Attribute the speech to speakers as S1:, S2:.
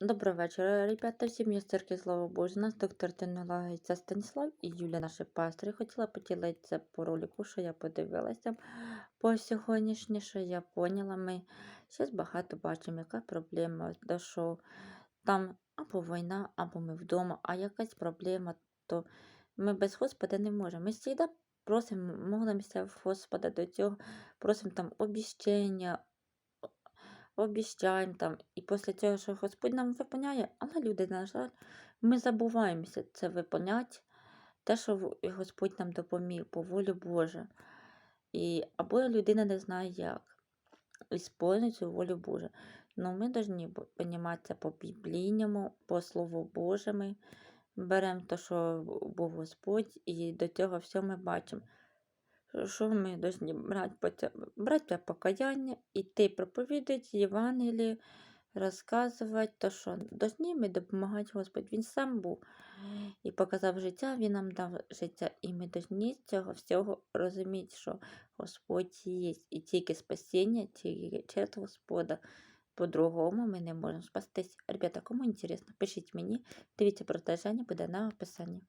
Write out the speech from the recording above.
S1: Доброго вечора, ребята. Всім є церкви, слава Богу. У нас доктор технології це Станіслав і Юля, наші пастори. Хотіла поділитися по ролику, що я подивилася по сьогоднішнє, що я поняла. Ми зараз багато бачимо, яка проблема, то що там або війна, або ми вдома, а якась проблема, то ми без Господа не можемо. Ми завжди просимо, молимося в Господа до цього, просимо там обіщення, обіщаємо там, і після цього, що Господь нам виповняє, але люди, на жаль, ми забуваємося це виконати, те, що Господь нам допоміг по волі Божа. І, або людина не знає, як ісполнити цю волю Божу. Ну, ми повинні розуміти по біблійному, по Слову Божому. Беремо те, що був Господь, і до цього всього ми бачимо. Що ми повинні брати, брати покаяння, іти проповідати Євангеліє, розказувати, то що повинні ми допомагати Господь. Він сам був і показав життя, Він нам дав життя. І ми повинні цього всього розуміти, що Господь є. І тільки спасіння, тільки через Господа. По-другому ми не можемо спастись. Ребята, кому інтересно, пишіть мені. Дивіться продовження буде на описанні.